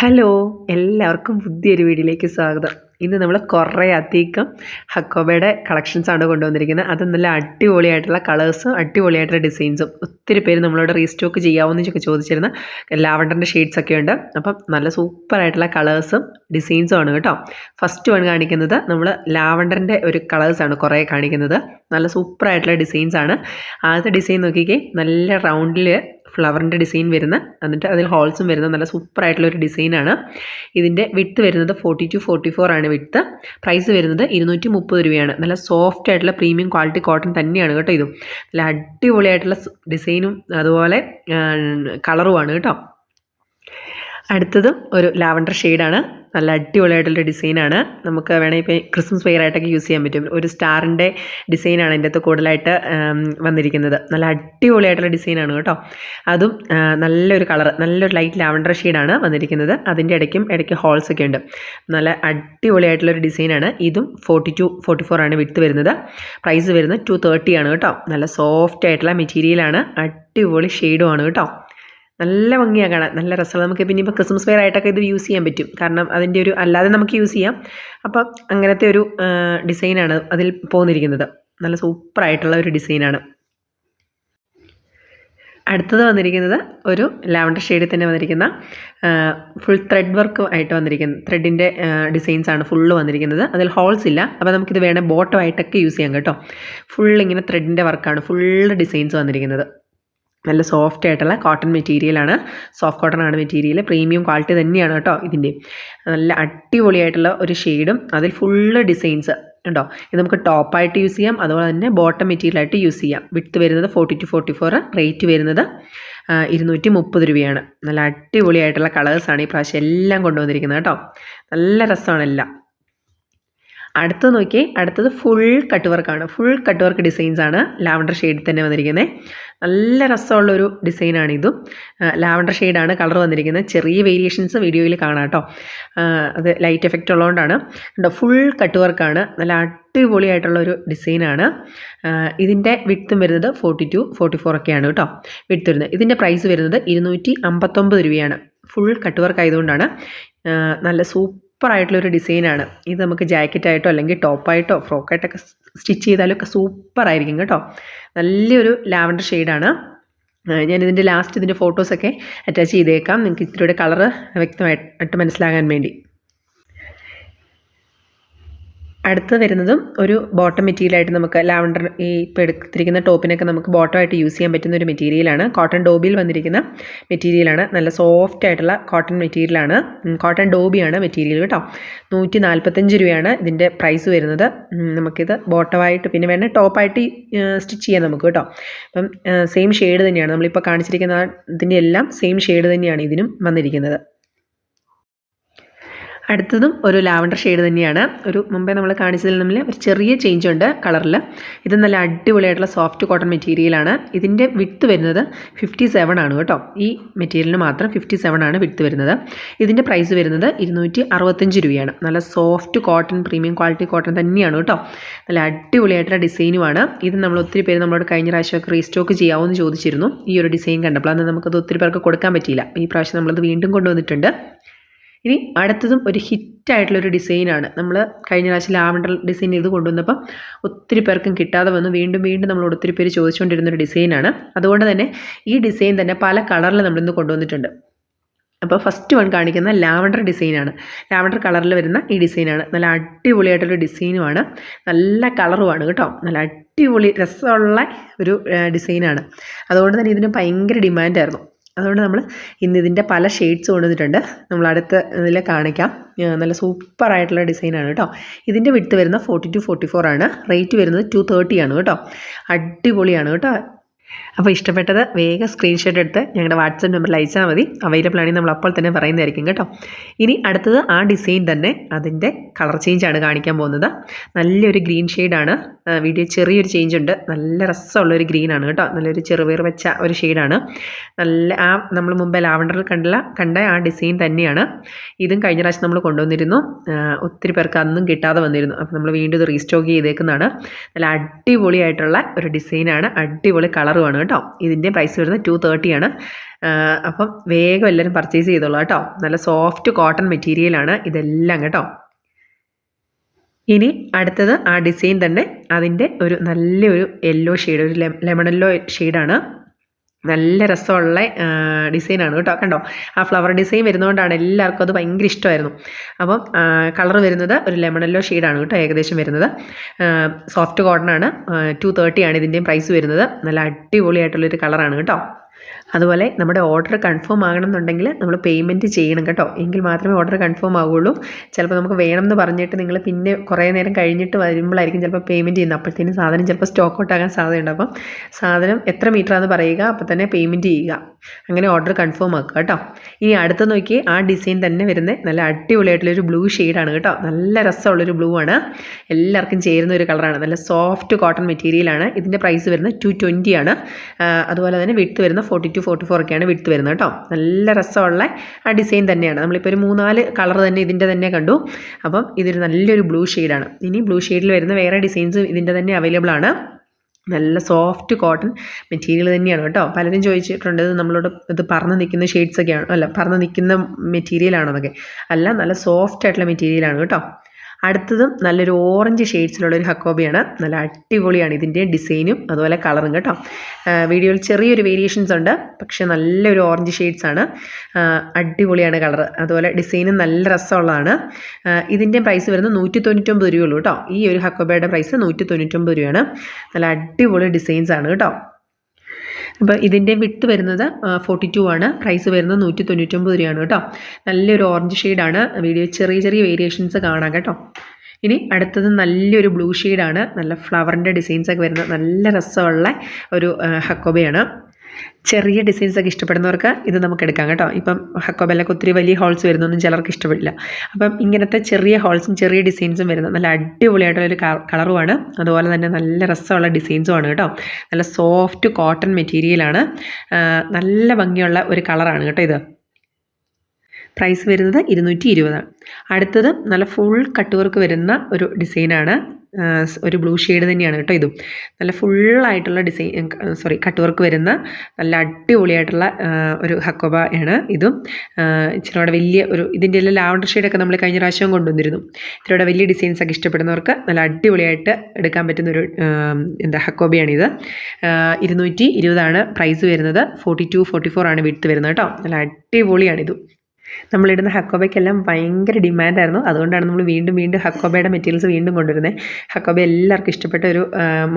Hello എല്ലാവർക്കും പുതിയൊരു വീഡിയോയിലേക്ക് സ്വാഗതം. ഇന്ന് നമ്മൾ കുറേ അധികം ഹക്കോബയുടെ കളക്ഷൻസാണ് കൊണ്ടുവന്നിരിക്കുന്നത്. അത് നല്ല അടിപൊളിയായിട്ടുള്ള കളേഴ്സും അടിപൊളിയായിട്ടുള്ള ഡിസൈൻസും ഒത്തിരി പേര് നമ്മളോട് റീസ്റ്റോക്ക് ചെയ്യാമെന്നൊക്കെ ചോദിച്ചിരുന്ന ലാവണ്ടറിന്റെ ഷെയ്ഡ്സ് ഒക്കെ ഉണ്ട്. അപ്പം നല്ല സൂപ്പറായിട്ടുള്ള കളേഴ്സും ഡിസൈൻസും ആണ് കേട്ടോ. ഫസ്റ്റ് വൺ കാണിക്കുന്നത് നമ്മൾ ലാവണ്ടറിന്റെ ഒരു കളേഴ്സാണ് കുറേ കാണിക്കുന്നത്. നല്ല സൂപ്പറായിട്ടുള്ള ഡിസൈൻസാണ് ആദ്യത്തെ ഡിസൈൻ നോക്കിക്കേ നല്ല റൗണ്ടിൽ ഫ്ലവറിന്റെ ഡിസൈൻ വരുന്ന എന്നിട്ട് അതിൽ ഹോൾസും വരുന്ന നല്ല സൂപ്പറായിട്ടുള്ള ഒരു ഡിസൈനാണ് ഇതിന്റെ വിട്ട് വരുന്നത് ഫോർട്ടി ടു ഫോർട്ടി ഫോർ ആണ് വിട്ട് പ്രൈസ് വരുന്നത് ഇരുന്നൂറ്റി മുപ്പത് രൂപയാണ്. നല്ല സോഫ്റ്റ് ആയിട്ടുള്ള പ്രീമിയം ക്വാളിറ്റി കോട്ടൺ തന്നെയാണ് കേട്ടോ ഇതും. നല്ല അടിപൊളിയായിട്ടുള്ള ഡിസൈനും അതുപോലെ കളറുമാണ് കേട്ടോ. അടുത്തതും ഒരു ലാവണ്ടർ ഷെയ്ഡാണ്. നല്ല അടിപൊളിയായിട്ടുള്ള ഡിസൈനാണ്. നമുക്ക് വേണമെങ്കിൽ ഇപ്പോൾ ക്രിസ്മസ് വെയർ ആയിട്ടൊക്കെ യൂസ് ചെയ്യാൻ പറ്റും. ഒരു സ്റ്റാറിന്റെ ഡിസൈനാണ് അതിന്റെ അകത്ത് കൂടുതലായിട്ട് വന്നിരിക്കുന്നത്. നല്ല അടിപൊളിയായിട്ടുള്ള ഡിസൈനാണ് കേട്ടോ. അതും നല്ലൊരു കളർ നല്ലൊരു ലൈറ്റ് ലാവണ്ടർ ഷെയ്ഡാണ് വന്നിരിക്കുന്നത്. അതിന്റെ ഇടയ്ക്കും ഇടയ്ക്ക് ഹോൾസ് ഒക്കെ ഉണ്ട്. നല്ല അടിപൊളിയായിട്ടുള്ളൊരു ഡിസൈനാണ്. ഇതും ഫോർട്ടി ടു ഫോർട്ടി ഫോർ ആണ് വിട്ട് വരുന്നത്. പ്രൈസ് വരുന്നത് ടു തേർട്ടി ആണ് കേട്ടോ. നല്ല സോഫ്റ്റ് ആയിട്ടുള്ള മെറ്റീരിയലാണ് അടിപൊളി ഷെയ്ഡുമാണ് കേട്ടോ. നല്ല ഭംഗിയാണ് കാണാൻ നല്ല രസമാണ്. നമുക്ക് പിന്നെ ഇപ്പോൾ ക്രിസ്മസ് വെയർ ആയിട്ടൊക്കെ ഇത് യൂസ് ചെയ്യാൻ പറ്റും. കാരണം അതിന്റെ ഒരു അല്ലാതെ നമുക്ക് യൂസ് ചെയ്യാം. അപ്പം അങ്ങനത്തെ ഒരു ഡിസൈനാണ് അതിൽ പോന്നിരിക്കുന്നത്. നല്ല സൂപ്പറായിട്ടുള്ള ഒരു ഡിസൈനാണ് അടുത്തത് വന്നിരിക്കുന്നത് ഒരു ലാവണ്ടർ ഷെയ്ഡിൽ തന്നെ വന്നിരിക്കുന്ന ഫുൾ ത്രെഡ് വർക്ക് ആയിട്ട് വന്നിരിക്കുന്നത് ത്രെഡിന്റെ ഡിസൈൻസ് ആണ് ഫുള്ള് വന്നിരിക്കുന്നത്. അതിൽ ഹോൾസ് ഇല്ല. അപ്പോൾ നമുക്കിത് വേണേൽ ബോട്ടം ആയിട്ടൊക്കെ യൂസ് ചെയ്യാം കേട്ടോ. ഫുൾ ഇങ്ങനെ ത്രെഡിന്റെ വർക്കാണ് ഫുള്ള് ഡിസൈൻസ് വന്നിരിക്കുന്നത്. നല്ല സോഫ്റ്റ് ആയിട്ടുള്ള കോട്ടൺ മെറ്റീരിയലാണ് സോഫ്റ്റ് കോട്ടൺ ആണ് മെറ്റീരിയൽ പ്രീമിയം ക്വാളിറ്റി തന്നെയാണ് കേട്ടോ ഇതിന്റെ. നല്ല അടിപൊളിയായിട്ടുള്ള ഒരു ഷെയ്ഡും അതിൽ ഫുള്ള് ഡിസൈൻസ് ഉണ്ടോ? ഇത് നമുക്ക് ടോപ്പായിട്ട് യൂസ് ചെയ്യാം. അതുപോലെ തന്നെ ബോട്ടം മെറ്റീരിയലായിട്ട് യൂസ് ചെയ്യാം. വിട്ട് വരുന്നത് forty two forty four rate വരുന്നത് ഇരുന്നൂറ്റി മുപ്പത് രൂപയാണ്. നല്ല അടിപൊളിയായിട്ടുള്ള കളേഴ്സാണ് ഈ പ്രാവശ്യം എല്ലാം കൊണ്ടുവന്നിരിക്കുന്നത് കേട്ടോ. നല്ല രസമാണ് എല്ലാം. അടുത്തത് നോക്കി അടുത്തത് ഫുൾ കട്ട് വർക്കാണ് ഫുൾ കട്ട് വർക്ക് ഡിസൈൻസ് ആണ് ലാവണ്ടർ ഷെയ്ഡിൽ തന്നെ വന്നിരിക്കുന്നത് നല്ല രസമുള്ളൊരു ഡിസൈനാണ് ഇതും. ലാവണ്ടർ ഷെയ്ഡാണ് കളർ വന്നിരിക്കുന്നത് ചെറിയ വേരിയേഷൻസ് വീഡിയോയിൽ കാണാം കേട്ടോ. അത് ലൈറ്റ് എഫക്റ്റ് ഉള്ളതുകൊണ്ടാണ് കേട്ടോ ഫുൾ കട്ട് വർക്കാണ് നല്ല അടിപൊളിയായിട്ടുള്ളൊരു ഡിസൈനാണ് ഇതിന്റെ വിട്ടും വരുന്നത് ഫോർട്ടി ടു ഫോർട്ടി ഫോർ ഒക്കെയാണ് കേട്ടോ. വിട്ട് വരുന്നത്. ഇതിന്റെ പ്രൈസ് വരുന്നത് ഇരുന്നൂറ്റി അമ്പത്തൊമ്പത് രൂപയാണ്. ഫുൾ കട്ട് വർക്ക് ആയതുകൊണ്ടാണ് നല്ല സൂപ്പർ സൂപ്പറായിട്ടുള്ളൊരു ഡിസൈനാണ്. ഇത് നമുക്ക് ജാക്കറ്റായിട്ടോ അല്ലെങ്കിൽ ടോപ്പായിട്ടോ ഫ്രോക്കായിട്ടൊക്കെ സ്റ്റിച്ച് ചെയ്താലൊക്കെ സൂപ്പറായിരിക്കും കേട്ടോ. നല്ലൊരു ലാവൻഡർ ഷെയ്ഡാണ്. ഞാനിതിന്റെ ലാസ്റ്റ് ഇതിന്റെ ഫോട്ടോസൊക്കെ അറ്റാച്ച് ചെയ്തേക്കാം. നിങ്ങൾക്ക് ഇത്തിരിയുടെ കളറ് വ്യക്തമായിട്ട് മനസ്സിലാകാൻ വേണ്ടി. അടുത്ത് വരുന്നതും ഒരു ബോട്ടം മെറ്റീരിയലായിട്ട് നമുക്ക് ലാവണ്ടർ ഈ ഇപ്പോൾ എടുത്തിരിക്കുന്ന ടോപ്പിനൊക്കെ നമുക്ക് ബോട്ടമായിട്ട് യൂസ് ചെയ്യാൻ പറ്റുന്ന ഒരു മെറ്റീരിയലാണ് കോട്ടൺ ഡോബിയിൽ വന്നിരിക്കുന്ന മെറ്റീരിയലാണ് നല്ല സോഫ്റ്റ് ആയിട്ടുള്ള കോട്ടൺ മെറ്റീരിയലാണ് കോട്ടൺ ഡോബിയാണ് മെറ്റീരിയൽ കേട്ടോ. നൂറ്റി നാൽപ്പത്തഞ്ച് രൂപയാണ് ഇതിന്റെ പ്രൈസ് വരുന്നത്. നമുക്കിത് ബോട്ടമായിട്ട് പിന്നെ വേണേൽ ടോപ്പായിട്ട് സ്റ്റിച്ച് ചെയ്യാം നമുക്ക് കേട്ടോ. അപ്പം സെയിം ഷെയ്ഡ് തന്നെയാണ്. നമ്മളിപ്പോൾ കാണിച്ചിരിക്കുന്ന ഇതിന്റെ എല്ലാം സെയിം ഷെയ്ഡ് തന്നെയാണ് ഇതിനും വന്നിരിക്കുന്നത്. അടുത്തതും ഒരു ലാവണ്ടർ ഷെയ്ഡ് തന്നെയാണ്. ഒരു മുമ്പേ നമ്മൾ കാണിച്ചതിൽ നമ്മൾ ഒരു ചെറിയ ചേഞ്ച് ഉണ്ട് കളറിൽ ഇത് നല്ല അടിപൊളിയായിട്ടുള്ള സോഫ്റ്റ് കോട്ടൺ മെറ്റീരിയലാണ് ഇതിന്റെ വിത്ത് വരുന്നത് ഫിഫ്റ്റി സെവൻ ആണ് കേട്ടോ. ഈ മെറ്റീരിയലിന് മാത്രം ഫിഫ്റ്റി സെവൻ ആണ് വിത്ത് വരുന്നത്. ഇതിന്റെ പ്രൈസ് വരുന്നത് ഇരുന്നൂറ്റി അറുപത്തഞ്ച് രൂപയാണ്. നല്ല soft cotton premium quality cotton തന്നെയാണ് കേട്ടോ. നല്ല അടിപൊളിയായിട്ടുള്ള ഡിസൈനുമാണ് ഇത് നമ്മൾ ഒത്തിരി പേര് നമ്മളോട് കഴിഞ്ഞ പ്രാവശ്യമൊക്കെ റീസ്റ്റോക്ക് ചെയ്യാമോ എന്ന് ചോദിച്ചിരുന്നു. ഈ ഒരു ഡിസൈൻ കണ്ടപ്പോൾ അന്ന് നമുക്കത് ഒത്തിരി പേർക്ക് കൊടുക്കാൻ പറ്റിയില്ല. ഈ പ്രാവശ്യം നമ്മളത് വീണ്ടും കൊണ്ടുവന്നിട്ടുണ്ട്. ഇനി അടുത്തതും ഒരു ഹിറ്റായിട്ടുള്ളൊരു ഡിസൈനാണ്. നമ്മൾ കഴിഞ്ഞ പ്രാവശ്യം ലാവണ്ടർ ഡിസൈൻ ചെയ്ത് കൊണ്ടുവന്നപ്പോൾ ഒത്തിരി പേർക്കും കിട്ടാതെ വന്നു. വീണ്ടും വീണ്ടും നമ്മൾ ഒത്തിരി പേര് ചോദിച്ചുകൊണ്ടിരുന്നൊരു ഡിസൈനാണ്. അതുകൊണ്ട് തന്നെ ഈ ഡിസൈൻ തന്നെ പല കളറിൽ നമ്മളിന്ന് കൊണ്ടുവന്നിട്ടുണ്ട്. അപ്പോൾ ഫസ്റ്റ് വൺ കാണിക്കുന്ന ലാവണ്ടർ ഡിസൈനാണ്. ലാവണ്ടർ കളറിൽ വരുന്ന ഈ ഡിസൈനാണ്. നല്ല അടിപൊളിയായിട്ടൊരു ഡിസൈനുമാണ്. നല്ല കളറുമാണ് കേട്ടോ. നല്ല അടിപൊളി രസമുള്ള ഒരു ഡിസൈനാണ്. അതുകൊണ്ട് തന്നെ ഇതിന് ഭയങ്കര ഡിമാൻഡായിരുന്നു. അതുകൊണ്ട് നമ്മൾ ഇന്ന് ഇതിന്റെ പല ഷെയ്ഡ്സ് കൊണ്ടുവന്നിട്ടുണ്ട്. നമ്മൾ അടുത്ത ഇതിൽ കാണിക്കാം. നല്ല സൂപ്പർ സൂപ്പറായിട്ടുള്ള ഡിസൈനാണ് കേട്ടോ. ഇതിന്റെ വിടുത്ത് വരുന്ന ഫോർട്ടി ടു ഫോർട്ടി ഫോർ ആണ്. റേറ്റ് വരുന്നത് ടു തേർട്ടി ആണ് കേട്ടോ. അടിപൊളിയാണ് കേട്ടോ. അപ്പോൾ ഇഷ്ടപ്പെട്ടത് വേഗം സ്ക്രീൻഷോട്ട് എടുത്ത് ഞങ്ങളുടെ വാട്സപ്പ് നമ്പറിൽ അയച്ചാൽ മതി. അവൈലബിൾ ആണെങ്കിൽ നമ്മൾ അപ്പോൾ തന്നെ പറയുന്നതായിരിക്കും കേട്ടോ. ഇനി അടുത്തത് ആ ഡിസൈൻ തന്നെ അതിന്റെ കളർ ചേഞ്ചാണ് കാണിക്കാൻ പോകുന്നത്. നല്ലൊരു ഗ്രീൻ ഷെയ്ഡാണ് വീഡിയോ ചെറിയൊരു ചേഞ്ച് ഉണ്ട്. നല്ല രസമുള്ളൊരു ഗ്രീനാണ് കേട്ടോ. നല്ലൊരു ചെറുപേർ വെച്ച ഒരു ഷെയ്ഡാണ് നല്ല ആ നമ്മൾ മുമ്പേ ലാവണ്ടറിൽ കണ്ടില്ല കണ്ട ആ ഡിസൈൻ തന്നെയാണ്. ഇതും കഴിഞ്ഞ പ്രാവശ്യം നമ്മൾ കൊണ്ടുവന്നിരുന്നു. ഒത്തിരി പേർക്ക് അന്നും കിട്ടാതെ വന്നിരുന്നു. അപ്പോൾ നമ്മൾ വീണ്ടും ഇത് റീസ്റ്റോക്ക് ചെയ്തേക്കുന്നതാണ്. നല്ല അടിപൊളിയായിട്ടുള്ള ഒരു ഡിസൈനാണ് അടിപൊളി കളറുമാണ് ആണ് കേട്ടോ. ഇതിന്റെ പ്രൈസ് വരുന്നത് ടു തേർട്ടിയാണ് അപ്പം വേഗം എല്ലാവരും പർച്ചേസ് ചെയ്തോളൂ കേട്ടോ. നല്ല സോഫ്റ്റ് കോട്ടൺ മെറ്റീരിയലാണ് ഇതെല്ലാം കേട്ടോ. ഇനി അടുത്തത് ആ ഡിസൈൻ തന്നെ അതിന്റെ ഒരു നല്ലൊരു യെല്ലോ ഷെയ്ഡ് ഒരു ലെമൺ യെല്ലോ ഷെയ്ഡാണ് നല്ല രസമുള്ള ഡിസൈനാണ് കേട്ടോ. കണ്ടോ? ആ ഫ്ലവർ ഡിസൈൻ വരുന്നതുകൊണ്ടാണ് എല്ലാവർക്കും അത് ഭയങ്കര ഇഷ്ടമായിരുന്നു. അപ്പം കളർ വരുന്നത് ഒരു ലെമൺ യെല്ലോ ഷെയ്ഡാണ് കേട്ടോ ഏകദേശം വരുന്നത്. സോഫ്റ്റ് കോട്ടൺ ആണ്. ടു തേർട്ടിയാണ് ഇതിന്റെയും പ്രൈസ് വരുന്നത്. നല്ല അടിപൊളിയായിട്ടുള്ളൊരു കളറാണ് കേട്ടോ. അതുപോലെ നമ്മുടെ ഓർഡർ കൺഫേം ആകണം എന്നുണ്ടെങ്കിൽ നമ്മൾ പേയ്മെന്റ് ചെയ്യണം കേട്ടോ. എങ്കിൽ മാത്രമേ ഓർഡർ കൺഫേം ആവുകയുള്ളൂ. ചിലപ്പോൾ നമുക്ക് വേണം എന്ന് പറഞ്ഞിട്ട് നിങ്ങൾ പിന്നെ കുറേ നേരം കഴിഞ്ഞിട്ട് വരുമ്പോഴായിരിക്കും ചിലപ്പോൾ പേയ്മെന്റ് ചെയ്യുന്നത്. അപ്പോഴത്തേനും സാധനം ചിലപ്പോൾ സ്റ്റോക്ക് ഔട്ട് ആകാൻ സാധ്യതയുണ്ട്. അപ്പം സാധനം എത്ര മീറ്ററാണെന്ന് പറയുക അപ്പോൾ തന്നെ പേയ്മെന്റ് ചെയ്യുക. അങ്ങനെ ഓർഡർ കൺഫേം ആക്കുക കേട്ടോ. ഇനി അടുത്ത് നോക്കി ആ ഡിസൈൻ തന്നെ വരുന്ന. നല്ല അടിപൊളിയായിട്ടുള്ളൊരു ബ്ലൂ ഷെയ്ഡാണ് കേട്ടോ. നല്ല രസമുള്ളൊരു ബ്ലൂ ആണ്. എല്ലാവർക്കും ചേരുന്ന ഒരു കളറാണ് നല്ല സോഫ്റ്റ് കോട്ടൺ മെറ്റീരിയലാണ് ഇതിന്റെ പ്രൈസ് വരുന്നത് ടു ട്വന്റി ആണ്. അതുപോലെ തന്നെ വിട്ട് വരുന്ന ഫോർട്ടി ടു ഫോർട്ടി ഫോർ ഒക്കെയാണ് വിട്ട് വരുന്നത് കേട്ടോ. നല്ല രസമുള്ള ആ ഡിസൈൻ തന്നെയാണ്. നമ്മളിപ്പോൾ ഒരു മൂന്നാൽ കളർ തന്നെ ഇതിന്റെ തന്നെ കണ്ടു. അപ്പം ഇതൊരു നല്ലൊരു ബ്ലൂ ഷെയ്ഡാണ് ഇനി ബ്ലൂ ഷെയ്ഡിൽ വരുന്ന വേറെ ഡിസൈൻസ് ഇതിന്റെ തന്നെ അവൈലബിൾ ആണ്. നല്ല സോഫ്റ്റ് കോട്ടൺ മെറ്റീരിയൽ തന്നെയാണ് കേട്ടോ. പലരും ചോദിച്ചിട്ടുണ്ട് ഇത് നമ്മളോട് ഇത് പറന്ന് നിൽക്കുന്ന ഷെയ്ഡ്സൊക്കെയാണ് അല്ല പറന്ന് നിൽക്കുന്ന മെറ്റീരിയലാണോ എന്നൊക്കെ. അല്ല നല്ല സോഫ്റ്റ് ആയിട്ടുള്ള മെറ്റീരിയലാണ് കേട്ടോ. അടുത്തതും നല്ലൊരു ഓറഞ്ച് ഷെയ്ഡ്സിലുള്ള ഒരു ഹക്കോബിയാണ്. നല്ല അടിപൊളിയാണ് ഇതിന്റെ ഡിസൈനും അതുപോലെ കളറും കേട്ടോ. വീഡിയോയിൽ ചെറിയൊരു വേരിയേഷൻസ് ഉണ്ട് പക്ഷേ നല്ലൊരു ഓറഞ്ച് ഷെയ്ഡ്സാണ് അടിപൊളിയാണ് കളർ അതുപോലെ ഡിസൈനും നല്ല രസമുള്ളതാണ്. ഇതിന്റെ പ്രൈസ് വരുന്നത് നൂറ്റി തൊണ്ണൂറ്റൊമ്പത് രൂപയുള്ളൂ കേട്ടോ. ഈ ഒരു ഹക്കോബയുടെ പ്രൈസ് നൂറ്റി തൊണ്ണൂറ്റൊമ്പത് രൂപയാണ്. നല്ല അടിപൊളി ഡിസൈൻസ് ആണ് കേട്ടോ. അപ്പോൾ ഇതിന്റെ വിട്ട് വരുന്നത് ഫോർട്ടി ടു ആണ്. പ്രൈസ് വരുന്നത് നൂറ്റി തൊണ്ണൂറ്റൊമ്പത് രൂപയാണ് കേട്ടോ. നല്ലൊരു ഓറഞ്ച് ഷെയ്ഡാണ് വീഡിയോ ചെറിയ ചെറിയ വേരിയേഷൻസ് കാണാം കേട്ടോ. ഇനി അടുത്തത് നല്ലൊരു ബ്ലൂ ഷെയ്ഡാണ് നല്ല ഫ്ലവറിന്റെ ഡിസൈൻസൊക്കെ വരുന്ന നല്ല രസമുള്ള ഒരു ഹക്കോബയാണ്. ചെറിയ ഡിസൈൻസ് ഒക്കെ ഇഷ്ടപ്പെടുന്നവർക്ക് ഇത് നമുക്ക് എടുക്കാം കേട്ടോ. ഇപ്പം ഹക്കോബെല്ലൊക്കെ ഒത്തിരി വലിയ ഹോൾസ് വരുന്നൊന്നും ചിലർക്ക് ഇഷ്ടപ്പെടില്ല. അപ്പം ഇങ്ങനത്തെ ചെറിയ ഹോൾസും ചെറിയ ഡിസൈൻസും വരുന്ന നല്ല അടിപൊളിയായിട്ടുള്ളൊരു കളറുമാണ് അതുപോലെ തന്നെ നല്ല രസമുള്ള ഡിസൈൻസുമാണ് കേട്ടോ. നല്ല സോഫ്റ്റ് കോട്ടൺ മെറ്റീരിയലാണ് നല്ല ഭംഗിയുള്ള ഒരു കളറാണ് കേട്ടോ ഇത്. പ്രൈസ് വരുന്നത് ഇരുന്നൂറ്റി ഇരുപതാണ്. അടുത്തത് നല്ല ഫുൾ കട്ട് വർക്ക് വരുന്ന ഒരു ഡിസൈനാണ് ഒരു ബ്ലൂ ഷെയ്ഡ് തന്നെയാണ് കേട്ടോ ഇതും. നല്ല ഫുള്ളായിട്ടുള്ള ഡിസൈൻ സോറി കട്ട് വർക്ക് വരുന്ന നല്ല അടിപൊളിയായിട്ടുള്ള ഒരു ഹക്കോബ ആണ് ഇതും. ഇച്ചിരിയുടെ വലിയ ഒരു ഇതിന്റെ എല്ലാം ലാവണ്ടർ ഷെയ്ഡൊക്കെ നമ്മൾ കഴിഞ്ഞ പ്രാവശ്യം കൊണ്ടുവന്നിരുന്നു. ഇത്തിരിയുടെ വലിയ ഡിസൈൻസ് ഒക്കെ ഇഷ്ടപ്പെടുന്നവർക്ക് നല്ല അടിപൊളിയായിട്ട് എടുക്കാൻ പറ്റുന്ന ഒരു എന്താ ഇത്. ഇരുന്നൂറ്റി ഇരുപതാണ് പ്രൈസ് വരുന്നത്. ഫോർട്ടി ടു ഫോർട്ടി ഫോർ ആണ് വിടുത്ത് വരുന്നത് കേട്ടോ. നല്ല അടിപൊളിയാണിതും നമ്മളിടുന്ന ഹക്കോബയ്ക്കെല്ലാം ഭയങ്കര ഡിമാൻഡായിരുന്നു. അതുകൊണ്ടാണ് നമ്മൾ വീണ്ടും വീണ്ടും ഹക്കോബയുടെ മെറ്റീരിയൽസ് വീണ്ടും കൊണ്ടുവരുന്നത് ഹക്കോബ എല്ലാവർക്കും ഇഷ്ടപ്പെട്ട ഒരു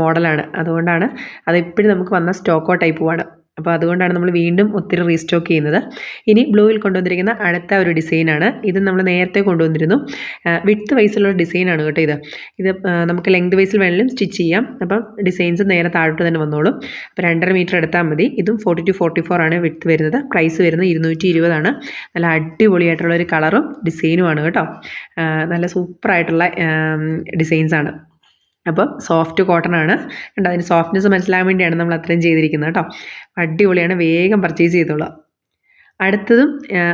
മോഡലാണ് അതുകൊണ്ടാണ് അത് ഇപ്പോഴും നമുക്ക് വന്ന സ്റ്റോക്കോ ടൈപ്പുമാണ് അപ്പോൾ അതുകൊണ്ടാണ് നമ്മൾ വീണ്ടും ഒത്തിരി റീസ്റ്റോക്ക് ചെയ്യുന്നത്. ഇനി ബ്ലൂവിൽ കൊണ്ടുവന്നിരിക്കുന്ന അടുത്ത ഒരു ഡിസൈനാണ്. ഇത് നമ്മൾ നേരത്തെ കൊണ്ടുവന്നിരുന്നു. വിട്ത് വൈസിലുള്ള ഡിസൈനാണ് കേട്ടോ ഇത്. ഇത് നമുക്ക് ലെങ്ത് വൈസിൽ വേണമെങ്കിലും സ്റ്റിച്ച് ചെയ്യാം. അപ്പം ഡിസൈൻസ് നേരെ താഴോട്ട് തന്നെ വന്നോളും. അപ്പോൾ രണ്ടര മീറ്റർ എടുത്താൽ മതി. ഇതും ഫോർട്ടി ടു ഫോർട്ടി ഫോർ ആണ് വിട്ത് വരുന്നത്. പ്രൈസ് വരുന്നത് ഇരുന്നൂറ്റി ഇരുപതാണ് നല്ല അടിപൊളിയായിട്ടുള്ള ഒരു കളറും ഡിസൈനുമാണ് കേട്ടോ. നല്ല സൂപ്പറായിട്ടുള്ള ഡിസൈൻസാണ് അപ്പം സോഫ്റ്റ് കോട്ടൺ ആണ്. കണ്ടോ? അതിന് സോഫ്റ്റ്നെസ് മനസ്സിലാകാൻ വേണ്ടിയാണ് നമ്മൾ അത്രയും ചെയ്തിരിക്കുന്നത് കേട്ടോ. അടിപൊളിയാണ്. വേഗം പർച്ചേസ് ചെയ്തോളാം അടുത്തതും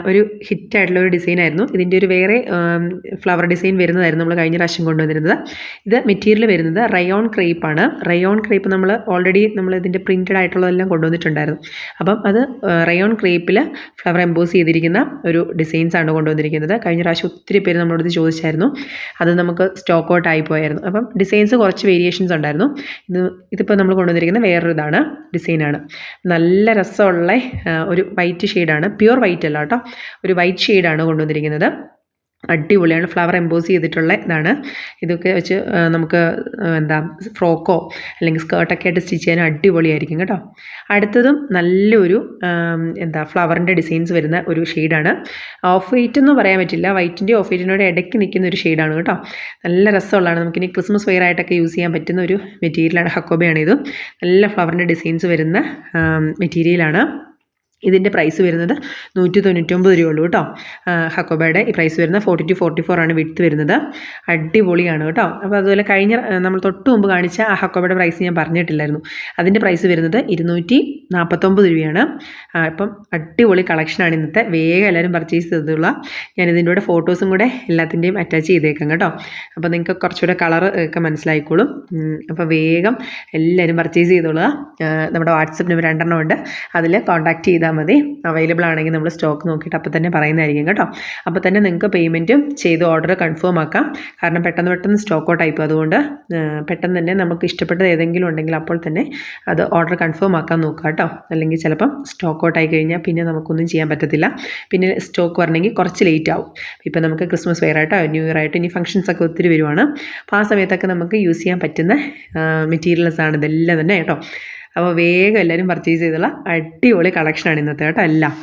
ഒരു ഹിറ്റായിട്ടുള്ള ഒരു ഡിസൈൻ ആയിരുന്നു. ഇതിന്റെ ഒരു വേറെ ഫ്ലവർ ഡിസൈൻ വരുന്നതായിരുന്നു നമ്മൾ കഴിഞ്ഞ പ്രാവശ്യം കൊണ്ടുവന്നിരുന്നത്. ഇത് മെറ്റീരിയൽ വരുന്നത് റയോൺ ക്രേപ്പ് ആണ്. റയോൺ ക്രേപ്പ് നമ്മൾ ഓൾറെഡി നമ്മൾ ഇതിന്റെ പ്രിന്റഡ് ആയിട്ടുള്ളതെല്ലാം കൊണ്ടുവന്നിട്ടുണ്ടായിരുന്നു. അപ്പം അത് റയോൺ ക്രേപ്പിൽ ഫ്ലവർ എംബോസ് ചെയ്തിരിക്കുന്ന ഒരു ഡിസൈൻസ് ആണ് കൊണ്ടുവന്നിരിക്കുന്നത്. കഴിഞ്ഞ പ്രാവശ്യം ഒത്തിരി പേര് നമ്മളോട് ചോദിച്ചായിരുന്നു. അത് നമുക്ക് സ്റ്റോക്ക് ഔട്ട് ആയി പോയായിരുന്നു. അപ്പം ഡിസൈൻസ് കുറച്ച് വേരിയേഷൻസ് ഉണ്ടായിരുന്നു. ഇത് ഇതിപ്പോൾ നമ്മൾ കൊണ്ടുവന്നിരിക്കുന്ന വേറൊരു ഇതാണ് ഡിസൈനാണ് നല്ല രസമുള്ള ഒരു വൈറ്റ് ഷെയ്ഡാണ് പ്യുർ വൈറ്റ് അല്ല കേട്ടോ. ഒരു വൈറ്റ് ഷെയ്ഡാണ് കൊണ്ടുവന്നിരിക്കുന്നത്. അടിപൊളിയാണ്. ഫ്ലവർ എംബോസ് ചെയ്തിട്ടുള്ള ഇതാണ്. ഇതൊക്കെ വെച്ച് നമുക്ക് എന്താ ഫ്രോക്കോ അല്ലെങ്കിൽ സ്കേർട്ടൊക്കെ ആയിട്ട് സ്റ്റിച്ച് ചെയ്യാൻ അടിപൊളിയായിരിക്കും കേട്ടോ. അടുത്തതും നല്ലൊരു എന്താ ഫ്ലവറിന്റെ ഡിസൈൻസ് വരുന്ന ഒരു ഷെയ്ഡാണ്. ഓഫ് വൈറ്റ് എന്ന് പറയാൻ പറ്റില്ല. വൈറ്റിന്റെ ഓഫ് വൈറ്റിനോട് ഇടയ്ക്ക് നിൽക്കുന്ന ഒരു ഷെയ്ഡാണ് കേട്ടോ. നല്ല രസമുള്ളതാണ്. നമുക്കിനി ക്രിസ്മസ് വെയർ ആയിട്ടൊക്കെ യൂസ് ചെയ്യാൻ പറ്റുന്ന ഒരു മെറ്റീരിയലാണ് ഹക്കോബയാണ് ഇത് നല്ല ഫ്ലവറിന്റെ ഡിസൈൻസ് വരുന്ന മെറ്റീരിയലാണ് ഇതിന്റെ പ്രൈസ് വരുന്നത് നൂറ്റി തൊണ്ണൂറ്റൊമ്പത് രൂപയുള്ളൂ കേട്ടോ. ഹക്കോബയുടെ ഈ പ്രൈസ് വരുന്നത് ഫോർട്ടി ടു ഫോർട്ടി ഫോർ ആണ് വിടുത്ത് വരുന്നത്. അടിപൊളിയാണ് കേട്ടോ. അപ്പോൾ അതുപോലെ കഴിഞ്ഞ നമ്മൾ തൊട്ട് മുമ്പ് കാണിച്ച ആ ഹക്കോബയുടെ പ്രൈസ് ഞാൻ പറഞ്ഞിട്ടില്ലായിരുന്നു. അതിന്റെ പ്രൈസ് വരുന്നത് ഇരുന്നൂറ്റി നാൽപ്പത്തൊമ്പത് രൂപയാണ് ഇപ്പം അടിപൊളി കളക്ഷനാണ് ഇന്നത്തെ. വേഗം എല്ലാവരും പർച്ചേസ് ചെയ്തതുള്ള ഞാൻ ഇതിന്റെ കൂടെ ഫോട്ടോസും കൂടെ എല്ലാത്തിന്റെയും അറ്റാച്ച് ചെയ്തേക്കാം കേട്ടോ. അപ്പോൾ നിങ്ങൾക്ക് കുറച്ചുകൂടെ കളർ ഒക്കെ മനസ്സിലായിക്കോളും. അപ്പോൾ വേഗം എല്ലാവരും പർച്ചേസ് ചെയ്തോളുക. നമ്മുടെ വാട്സപ്പ് നമ്പർ രണ്ടെണ്ണം ഉണ്ട്. അതിൽ കോൺടാക്റ്റ് ചെയ്താൽ മതി. അവൈലബിൾ ആണെങ്കിൽ നമ്മൾ സ്റ്റോക്ക് നോക്കിയിട്ട് അപ്പോൾ തന്നെ പറയുന്നതായിരിക്കും കേട്ടോ. അപ്പോൾ തന്നെ നിങ്ങൾക്ക് പേയ്മെന്റും ചെയ്ത് ഓർഡർ കൺഫേം ആക്കാം. കാരണം പെട്ടെന്ന് പെട്ടെന്ന് സ്റ്റോക്ക് ഔട്ട് ആയിപ്പോൾ അതുകൊണ്ട് പെട്ടെന്ന് തന്നെ നമുക്ക് ഇഷ്ടപ്പെട്ടത് ഏതെങ്കിലും ഉണ്ടെങ്കിൽ അപ്പോൾ തന്നെ അത് ഓർഡർ കൺഫേം ആക്കാൻ നോക്കുക കേട്ടോ. അല്ലെങ്കിൽ ചിലപ്പം സ്റ്റോക്ക് ഔട്ട് ആയി കഴിഞ്ഞാൽ പിന്നെ നമുക്കൊന്നും ചെയ്യാൻ പറ്റത്തില്ല. പിന്നെ സ്റ്റോക്ക് വരണമെങ്കിൽ കുറച്ച് ലേറ്റ് ആവും. ഇപ്പം നമുക്ക് ക്രിസ്മസ് വെയർ ആയിട്ടോ ന്യൂ ഇയർ ആയിട്ടോ ഇനി ഫംഗ്ഷൻസ് ഒക്കെ ഒത്തിരി വരുവാണ്. അപ്പോൾ ആ സമയത്തൊക്കെ നമുക്ക് യൂസ് ചെയ്യാൻ പറ്റുന്ന മെറ്റീരിയൽസ് ആണ് ഇതെല്ലാം തന്നെ കേട്ടോ. അപ്പോൾ വേഗം എല്ലാവരും പർച്ചേസ് ചെയ്തുള്ള അടിപൊളി കളക്ഷനാണ് ഇന്നത്തെ കേട്ടോ എല്ലാം.